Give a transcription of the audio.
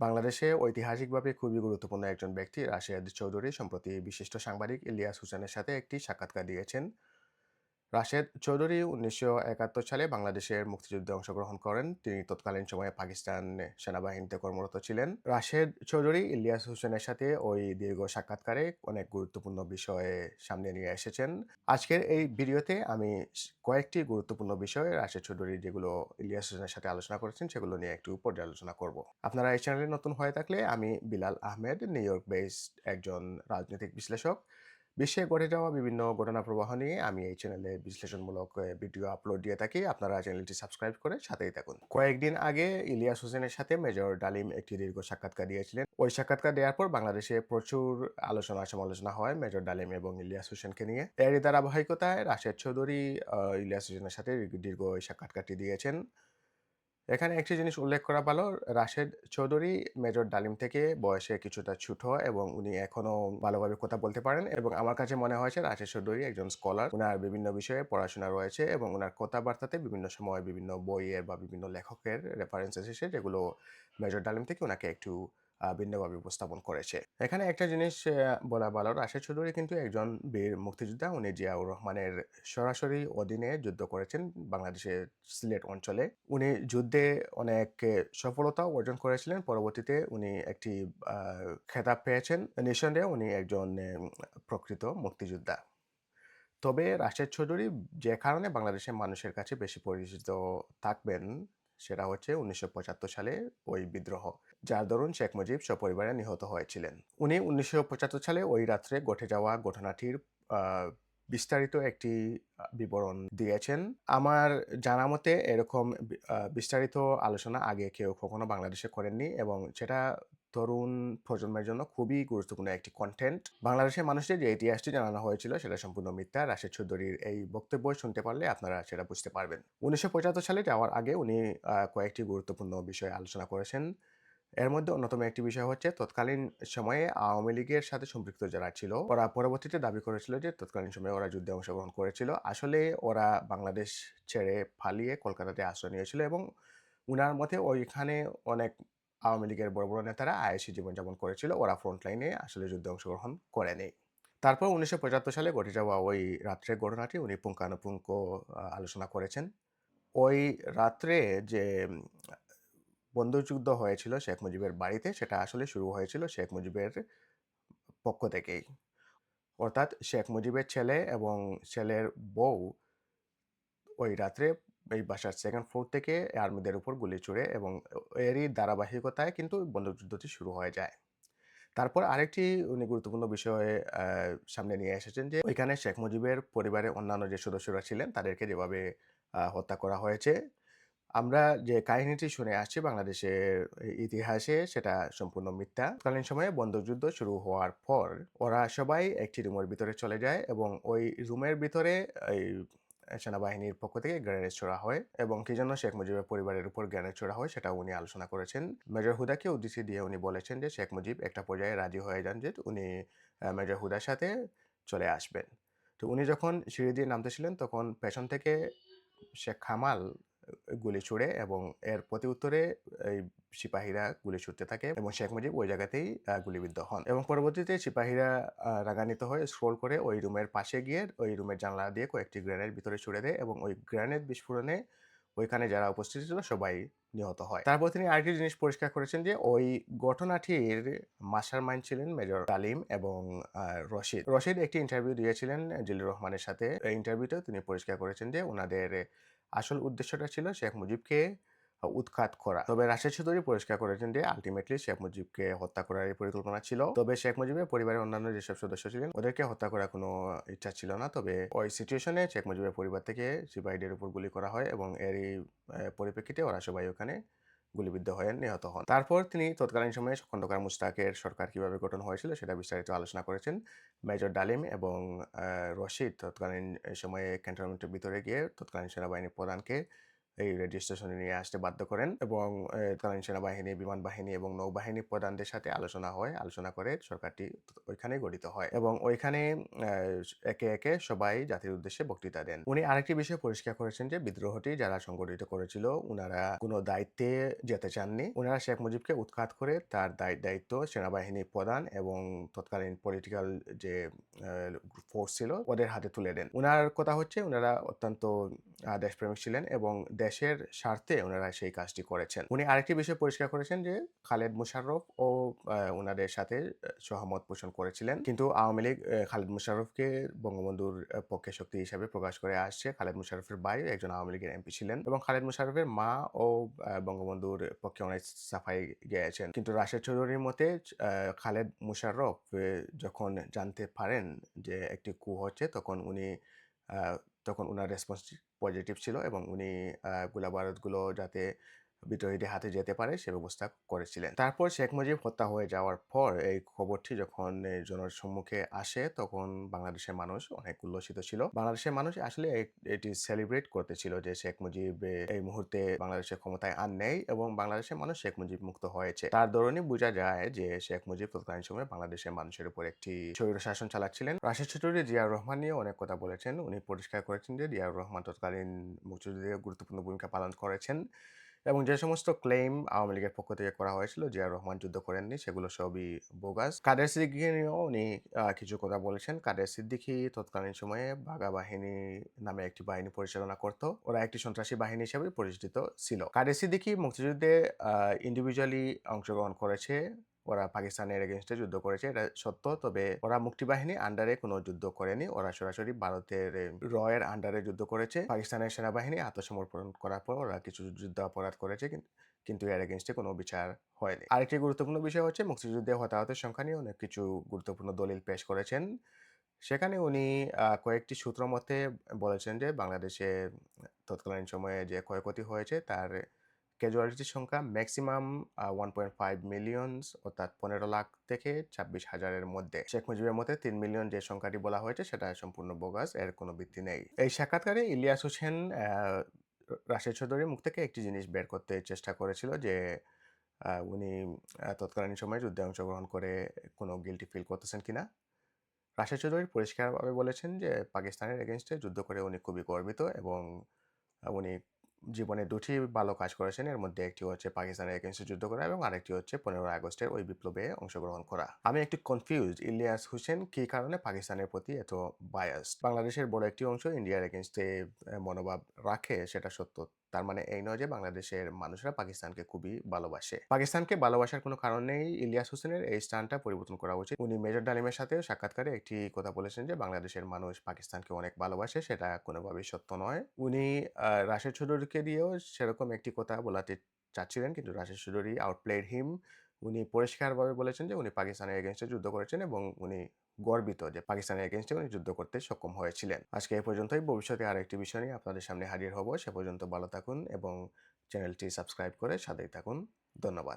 বাংলাদেশে ঐতিহাসিকভাবে খুবই গুরুত্বপূর্ণ একজন ব্যক্তি রাশিয়াদ চৌধুরী। সম্প্রতি বিশিষ্ট সাংবাদিক ইলিয়াস হুসেনের সাথে একটি সাক্ষাৎকার দিয়েছেন। রাশেদ চৌধুরী উনিশশো একাত্তর সালে বাংলাদেশের মুক্তিযুদ্ধে অংশগ্রহণ করেন। তিনি তৎকালীন সময়ে পাকিস্তান সেনাবাহিনীতে কর্মরত ছিলেন। রাশেদ চৌধুরী ইলিয়াস হোসেনের সাথে ওই দীর্ঘ সাক্ষাৎকারে অনেক গুরুত্বপূর্ণ বিষয়ে সামনে নিয়ে এসেছেন। আজকের এই ভিডিওতে আমি কয়েকটি গুরুত্বপূর্ণ বিষয়ে রাশেদ চৌধুরী যেগুলো ইলিয়াস হোসেনের সাথে আলোচনা করেছেন, সেগুলো নিয়ে একটু পর্যালোচনা করব। আপনারা এই চ্যানেলে নতুন হয়ে থাকলে আমি Bilal Ahmed, New York based একজন রাজনৈতিক বিশ্লেষক। বিশ্বে ঘটে যাওয়া বিভিন্ন ঘটনা প্রবাহ নিয়ে আমি এই চ্যানেলে বিশ্লেষণমূলক ভিডিও আপলোড দিয়ে থাকি। আপনারা চ্যানেলটি সাবস্ক্রাইব করে সাথেই থাকুন। কয়েকদিন আগে ইলিয়াস হোসেনের সাথে মেজর ডালিম একটি দীর্ঘ সাক্ষাৎকার দিয়েছিলেন। ওই সাক্ষাৎকার দেওয়ার পর বাংলাদেশে প্রচুর আলোচনা সমালোচনা হয় মেজর ডালিম এবং ইলিয়াস হোসেনকে নিয়ে। এরই ধারাবাহিকতায় রাশেদ চৌধুরী ইলিয়াস হোসেনের সাথে দীর্ঘ ওই সাক্ষাৎকারটি দিয়েছেন। এখানে একটি জিনিস উল্লেখ করা ভালো, রাশেদ চৌধুরী মেজর ডালিম থেকে বয়সে কিছুটা ছোট এবং উনি এখনও ভালোভাবে কথা বলতে পারেন এবং আমার কাছে মনে হয়েছে রাশেদ চৌধুরী একজন স্কলার উনার বিভিন্ন বিষয়ে পড়াশোনা রয়েছে এবং উনার কথাবার্তাতে বিভিন্ন সময় বিভিন্ন বইয়ের বা বিভিন্ন লেখকের রেফারেন্স এসেছে যেগুলো মেজর ডালিম থেকে ওনাকে একটু ভিন্নভাবে উপস্থাপন করেছে। এখানে একটা জিনিস বলা ভালো, রাশেদ চৌধুরী কিন্তু একজন বীর মুক্তিযোদ্ধা। উনি জিয়াউর রহমানের সরাসরি অধীনে যুদ্ধ করেছেন বাংলাদেশের সিলেট অঞ্চলে। উনি যুদ্ধে অনেক সফলতা অর্জন করেছিলেন। পরবর্তীতে উনি একটি খেতাব পেয়েছেন। নিঃসন্দেহে উনি একজন প্রকৃত মুক্তিযোদ্ধা। তবে রাশেদ চৌধুরী যে কারণে বাংলাদেশের মানুষের কাছে বেশি পরিচিত থাকবেন, সেটা হচ্ছে উনিশশো পঁচাত্তর সালে ওই বিদ্রোহ। যার দরুন শেখ মুজিব সপরিবারে নিহত হয়েছিলেন। উনি উনিশশো পঁচাত্তর সালে ওই রাত্রে ঘটে যাওয়া ঘটনাটির বিস্তারিত একটি বিবরণ দিয়েছেন। আমার জানা মতে এরকম বিস্তারিত আলোচনা আগে কেউ কখনো বাংলাদেশে করেননি এবং সেটা তরুণ প্রজন্মের জন্য খুবই গুরুত্বপূর্ণ একটি কন্টেন্ট বাংলাদেশের মানুষদের যে ইতিহাসটি জানানো হয়েছিল সেটা সম্পূর্ণ মিথ্যা। রাশেদ চৌধুরীর এই বক্তব্য শুনতে পারলে আপনারা সেটা বুঝতে পারবেন। উনিশশো পঁচাত্তর সালে যাওয়ার আগে উনি কয়েকটি গুরুত্বপূর্ণ বিষয়ে আলোচনা করেছেন। এর মধ্যে অন্যতম একটি বিষয় হচ্ছে তৎকালীন সময়ে আওয়ামী লীগের সাথে সম্পৃক্ত যারা ছিল, ওরা পরবর্তীতে দাবি করেছিল যে তৎকালীন সময়ে ওরা যুদ্ধে অংশগ্রহণ করেছিল। আসলে ওরা বাংলাদেশ ছেড়ে পালিয়ে কলকাতাতে আশ্রয় নিয়েছিল এবং উনার মতে ওইখানে অনেক আওয়ামী লীগের বড় বড় নেতারা আয়েসি জীবনযাপন করেছিল, ওরা ফ্রন্ট লাইনে আসলে যুদ্ধে অংশগ্রহণ করেনি। তারপর উনিশশো পঁচাত্তর সালে ঘটে যাওয়া ওই রাত্রের ঘটনাটি উনি পুঙ্খানুপুঙ্খ আলোচনা করেছেন। ওই রাত্রে যে বন্দুকযুদ্ধ হয়েছিল শেখ মুজিবের বাড়িতে, সেটা আসলে শুরু হয়েছিল শেখ মুজিবের পক্ষ থেকেই। অর্থাৎ শেখ মুজিবের ছেলে এবং ছেলের বউ ওই রাত্রে এই বাসার সেকেন্ড ফ্লোর থেকে আর্মিদের উপর গুলি ছুড়ে এবং এরই ধারাবাহিকতায় কিন্তু বন্দুকযুদ্ধটি শুরু হয়ে যায়। তারপর আরেকটি উনি গুরুত্বপূর্ণ বিষয়ে সামনে নিয়ে এসেছেন যে ওইখানে শেখ মুজিবের পরিবারের অন্যান্য যে সদস্যরা ছিলেন, তাদেরকে যেভাবে হত্যা করা হয়েছে আমরা যে কাহিনীটি শুনে আসছি বাংলাদেশের ইতিহাসে সেটা সম্পূর্ণ মিথ্যা। তৎকালীন সময়ে বন্দুকযুদ্ধ শুরু হওয়ার পর ওরা সবাই একটি রুমের ভিতরে চলে যায় এবং ওই রুমের ভিতরে এই সেনাবাহিনীর পক্ষ থেকে গ্রেনেড ছোড়া হয় এবং কি জন্য শেখ মুজিবের পরিবারের উপর গ্রেনেড ছোড়া হয় সেটা উনি আলোচনা করেছেন। মেজর হুদাকে উদ্দেশ্যে দিয়ে উনি বলেছেন যে শেখ মুজিব একটা পর্যায়ে রাজি হয়ে যান যে উনি মেজর হুদার সাথে চলে আসবেন। তো উনি যখন সিঁড়ি দিয়ে নামতেছিলেন তখন পেছন থেকে শেখ কামাল গুলি ছুড়ে এবং এর প্রতি উত্তরে এই সিপাহীরা গুলি ছুটতে থাকে এবং শেখ মুজিব ওই জায়গাতেই গুলিবিদ্ধ হন এবং পরবর্তীতে সিপাহীরা রাগান্বিত হয়ে স্ক্রোল করে ওই রুমের পাশে গিয়ে ওই রুমের জানলা দিয়ে কয়েকটি গ্রেনেড ভিতরে ছুড়ে দেয় এবং ওই গ্রেনেড বিস্ফোরণে ওইখানে যারা উপস্থিত ছিল সবাই নিহত হয়। তারপর তিনি আরেকটি জিনিস পরিষ্কার করেছেন যে ওই ঘটনাটির মাস্টার মাইন্ড ছিলেন মেজর তালিম এবং রশিদ। রশিদ একটি ইন্টারভিউ দিয়েছিলেন জিল্লুর রহমানের সাথে। এই ইন্টারভিউতে তিনি পরিষ্কার করেছেন যে ওনাদের আসল উদ্দেশ্যটা ছিল শেখ মুজিবকে উৎখাত করা। তবে রাশেদ চৌধুরী পরিষ্কার করেছেন যে আলটিমেটলি শেখ মুজিবকে হত্যা করার পরিকল্পনা ছিল। তবে শেখ মুজিবের পরিবারের অন্যান্য যেসব সদস্য ছিলেন, ওদেরকে হত্যা করার কোনো ইচ্ছা ছিল না। তবে ওই সিচুয়েশনে শেখ মুজিবের পরিবার থেকে সিপাহীদের উপর গুলি করা হয় এবং এরই পরিপ্রেক্ষিতে ওরা সবাই ওখানে গুলিবিদ্ধ হয়ে নিহত হন। তারপর তিনি তৎকালীন সময়ে খন্দকার মুস্তাকের সরকার কীভাবে গঠন হয়েছিল সেটা বিস্তারিত আলোচনা করেছেন মেজর ডালিম এবং রশিদ। তৎকালীন সময়ে ক্যান্টনমেন্টের ভিতরে গিয়ে তৎকালীন সেনাবাহিনীর প্রধানকে এই রেডিও স্টেশনে নিয়ে আসতে বাধ্য করেন এবং তৎকালীন সেনাবাহিনী বিমান বাহিনী এবং নৌবাহিনী প্রধানদের সাথে আলোচনা হয়, আলোচনা করে সরকারটি ওইখানে গঠিত হয় এবং ওইখানে একে একে সবাই জাতির উদ্দেশ্যে বক্তৃতা দেন। উনি আরেকটি বিষয় পরিষ্কার করেছেন যে, বিদ্রোহটি যারা সংগঠিত করেছিল উনারা কোনো দায়িত্বে যেতে চাননি। উনারা শেখ মুজিবকে উৎখাত করে তার দায়- দায়িত্ব সেনাবাহিনী প্রধান এবং তৎকালীন পলিটিক্যাল যে ফোর্স ছিল, ওদের হাতে তুলে দেন। উনার কথা হচ্ছে, উনারা অত্যন্ত দেশপ্রেমিক ছিলেন এবং দেশের স্বার্থে ওনারা সেই কাজটি করেছেন। উনি আরেকটি বিষয় পরিষ্কার করেছেন যে, খালেদ মুশাররফ ও ওনাদের সাথে সহমত পোষণ করেছিলেন। কিন্তু আওয়ামী লীগ খালেদ মুশাররফকে বঙ্গবন্ধুর পক্ষে শক্তি হিসাবে প্রকাশ করে আসছে। খালেদ মুশাররফের ভাই একজন আওয়ামী লীগের এমপি ছিলেন এবং খালেদ মুশাররফের মা ও বঙ্গবন্ধুর পক্ষে অনেক সাফাই গেয়েছেন। কিন্তু রাশেদ চৌধুরীর মতে খালেদ মুশাররফ যখন জানতে পারেন যে একটি কু হচ্ছে, তখন উনি তখন ওনার রেসপন্স পজিটিভ ছিল এবং উনি গোলাবারুদগুলো যাতে বিদ্রোহীদের হাতে যেতে পারে সে ব্যবস্থা করেছিলেন। তারপর শেখ মুজিব হত্যা হয়ে যাওয়ার পর এই খবরটি যখন জনসম্মুখে আসে, তখন বাংলাদেশের মানুষ অনেক উল্লসিত ছিল। বাংলাদেশের মানুষ আসলে এটি সেলিব্রেট করতেছিল যে শেখ মুজিব এই মুহূর্তে বাংলাদেশের ক্ষমতায় আর নেই এবং বাংলাদেশের মানুষ শেখ মুজিব মুক্ত হয়েছে। তার দরুনই বোঝা যায় যে শেখ মুজিব তৎকালীন সময়ে বাংলাদেশের মানুষের উপর একটি স্বৈর শাসন চালাচ্ছিলেন। রাশেদ চৌধুরী জিয়াউর রহমান নিয়ে অনেক কথা বলেছেন। উনি পরিষ্কার করেছেন যে জিয়াউর রহমান তৎকালীন মুক্তিযুদ্ধে গুরুত্বপূর্ণ ভূমিকা পালন করেছেন। এবং যে সমস্ত ক্লেম আওয়ামী লীগের পক্ষ থেকে করা হয়েছিল জিয়া রহমান যুদ্ধ করেননি, সেগুলো সবই বোগাস কাদের সিদ্দিকি নিয়েও উনি কিছু কথা বলেছেন। কাদের সিদ্দিকি তৎকালীন সময়ে বাঘা বাহিনী নামে একটি বাহিনী পরিচালনা করত। ওরা একটি সন্ত্রাসী বাহিনী হিসেবে পরিচিত ছিল। কাদের সিদ্দিকি মুক্তিযুদ্ধে ইন্ডিভিজুয়ালি অংশগ্রহণ করেছে ওরা পাকিস্তানের এগেনস্টে যুদ্ধ করেছে, এটা সত্য। তবে ওরা মুক্তিবাহিনী আন্ডারে কোনো যুদ্ধ করেনি। ওরা সরাসরি ভারতের রয়ের আন্ডারে যুদ্ধ করেছে। পাকিস্তানের সেনাবাহিনী আত্মসমর্পণ করার পর ওরা কিছু যুদ্ধ অপরাধ করেছে কিন- কিন্তু এর এগেনস্টে কোনো বিচার হয়নি। আরেকটি গুরুত্বপূর্ণ বিষয় হচ্ছে, মুক্তিযুদ্ধে হতাহতের সংখ্যা নিয়ে অনেক কিছু গুরুত্বপূর্ণ দলিল পেশ করেছেন। সেখানে উনি কয়েকটি সূত্র মতে বলেছেন যে, বাংলাদেশে তৎকালীন সময়ে যে ক্ষয়ক্ষতি হয়েছে, তার ক্যাজুয়ালিটির সংখ্যা maximum one point five million অর্থাৎ পনেরো লাখ থেকে ছাব্বিশ হাজারের মধ্যে। শেখ মুজিবের মতে তিন মিলিয়ন যে সংখ্যাটি বলা হয়েছে সেটা সম্পূর্ণ বোগাস এর কোনো ভিত্তি নেই। এই সাক্ষাৎকারে ইলিয়াস হোসেন রাশেদ চৌধুরীর মুখ থেকে একটি জিনিস বের করতে চেষ্টা করেছিল যে উনি তৎকালীন সময়ে যুদ্ধে অংশগ্রহণ করে কোনো গিলটি ফিল করতেছেন কিনা? রাশেদ চৌধুরী পরিষ্কারভাবে বলেছেন যে, পাকিস্তানের এগেনস্টে যুদ্ধ করে উনি খুবই গর্বিত এবং উনি জীবনে দুটি ভালো কাজ করেছেন। এর মধ্যে একটি হচ্ছে পাকিস্তানের এগেন্সে যুদ্ধ করা এবং আরেকটি হচ্ছে পনেরোই আগস্টের ওই বিপ্লবে অংশগ্রহণ করা। আমি একটু কনফিউজ ইলিয়াস হোসেন কি কারণে পাকিস্তানের প্রতি এত বায়াস বাংলাদেশের বড় একটি অংশ ইন্ডিয়ার এগেনস্টে মনোভাব রাখে সেটা সত্য তার মানে এই নয় যে বাংলাদেশের মানুষরা পাকিস্তানকে খুবই ভালোবাসে। পাকিস্তানকে ভালোবাসার কোনো কারণ নেই ইলিয়াস হোসেনের এই স্টানটা পরিবর্তন করা উচিত। উনি মেজর ডালিমের সাথে সাক্ষাৎকারে একটি কথা বলেছেন যে, বাংলাদেশের মানুষ পাকিস্তানকে অনেক ভালোবাসে, সেটা কোনোভাবেই সত্য নয়। উনি রাশেদ চৌধুরীকে দিয়েও সেরকম একটি কথা বলাতে চাচ্ছিলেন, কিন্তু রাশেদ চৌধুরী আউটপ্লেড হিম উনি পরিষ্কারভাবে বলেছেন যে, উনি পাকিস্তানের এগেনস্টে যুদ্ধ করেছেন এবং উনি গর্বিত যে পাকিস্তানের এগেনস্টে উনি যুদ্ধ করতে সক্ষম হয়েছিলেন। আজকে এ পর্যন্তই। ভবিষ্যতে আর একটি বিষয় নিয়ে আপনাদের সামনে হাজির হব। সে পর্যন্ত ভালো থাকুন এবং চ্যানেলটি সাবস্ক্রাইব করে সাথেই থাকুন। ধন্যবাদ।